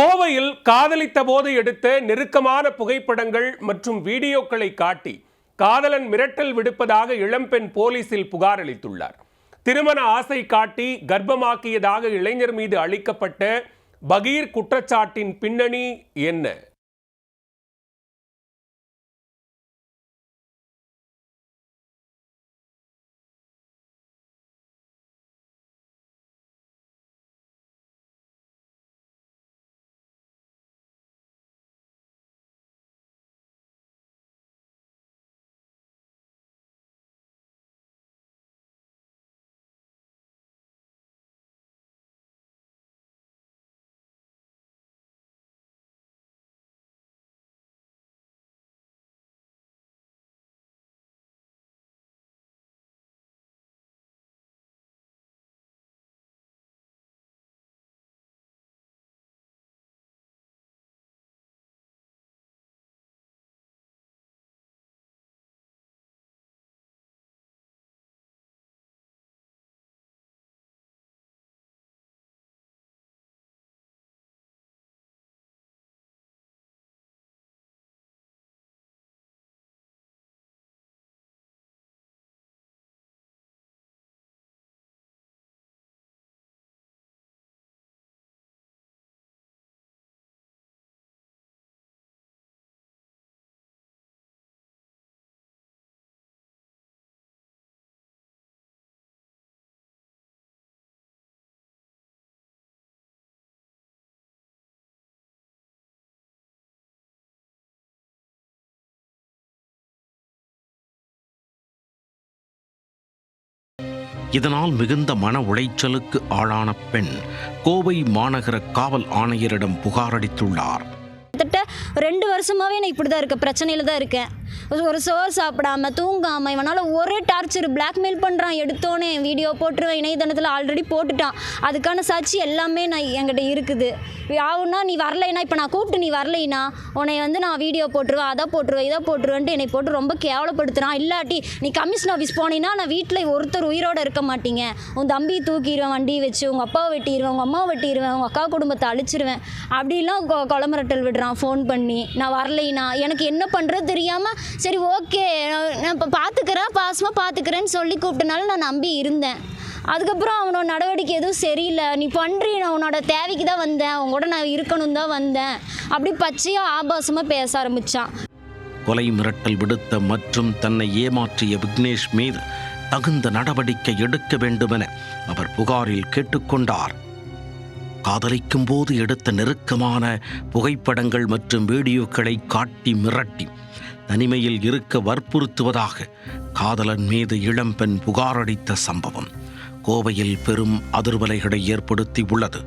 கோவையில் காதலித்த போது எடுத்த நெருக்கமான புகைப்படங்கள் மற்றும் வீடியோக்களை காட்டி காதலன் மிரட்டல் விடுப்பதாக இளம்பெண் போலீசில் புகார் அளித்துள்ளார். திருமண ஆசை காட்டி கர்ப்பமாக்கியதாக இளைஞர் மீது அளிக்கப்பட்ட பகீர் குற்றச்சாட்டின் பின்னணி என்ன? இதனால் மிகுந்த மன உளைச்சலுக்கு ஆளான பெண் கோவை மாநகர காவல் ஆணையரிடம் புகாரளித்துள்ளார். கிட்டத்தட்ட ரெண்டு வருஷமாகவே நான் இப்படி தான் இருக்கேன் பிரச்சனையில் தான் இருக்கேன். ஒரு- சோர் சோறு சாப்பிடாம தூங்காமல் இவனால் ஒரே டார்ச்சர் பிளாக்மெயில் பண்ணுறான் எடுத்தோன்னே வீடியோ போட்டுருவேன் இணையதளத்தில் ஆல்ரெடி போட்டுட்டான். அதுக்கான சாட்சி எல்லாமே நான் என்கிட்ட இருக்குது. ஆகுன்னா நீ வரலைனா இப்போ நான் கூப்பிட்டு நீ வரலைனா உன்னை வந்து நான் வீடியோ போட்டுருவேன் அதை போட்டுருவேன் இதை போட்டுருவேன்ட்டு என்னை போட்டு ரொம்ப கேவலப்படுத்துகிறான் இல்லாட்டி நீ கமிஷன் ஆஃபீஸ் போனீங்கன்னா நான் வீட்டில் ஒருத்தர் உயிரோடு இருக்க மாட்டீங்க. உன் தம்பி தூக்கிடுவேன் வண்டி வச்சு உங்கள் அப்பாவை வெட்டிடுவேன் உங்கள் அம்மாவை வெட்டிடுவேன் உங்கள் அக்கா குடும்பத்தை அழிச்சிருவேன். அப்படிலாம் கொ- கொலமிரட்டல் விடுறான் ஃபோன் பண்ணி நான் வரலைனா எனக்கு என்ன பண்ணுறது தெரியாமல் சரி ஓகே நான் இப்போ பார்த்துக்கிறேன் பாசமாக பார்த்துக்கிறேன்னு சொல்லி கூப்பிட்டனால நான் நம்பி இருந்தேன். அதுக்கப்புறம் அவனோட நடவடிக்கை எதுவும் சரியில்லை. நீ பண்ணுறீ நான் உன்னோட தேவைக்கு தான் வந்தேன். அவங்க கூட நான் இருக்கணும் தான் வந்தேன். அப்படி பச்சையாக ஆபாசமாக பேச ஆரம்பித்தான் கொலை மிரட்டல் விடுத்த மற்றும் தன்னை ஏமாற்றிய விக்னேஷ் மீது தகுந்த நடவடிக்கை எடுக்க வேண்டுமென அவர் புகாரில் கேட்டுக்கொண்டார். காதலிக்கும் போது எடுத்த நெருக்கமான புகைப்படங்கள் மற்றும் வீடியோக்களை காட்டி மிரட்டி தனிமையில் இருக்க வற்புறுத்துவதாக காதலன் மீது இளம்பெண் புகாரளித்த சம்பவம் கோவையில் பெரும் அதிர்வலைகளை ஏற்படுத்தி உள்ளது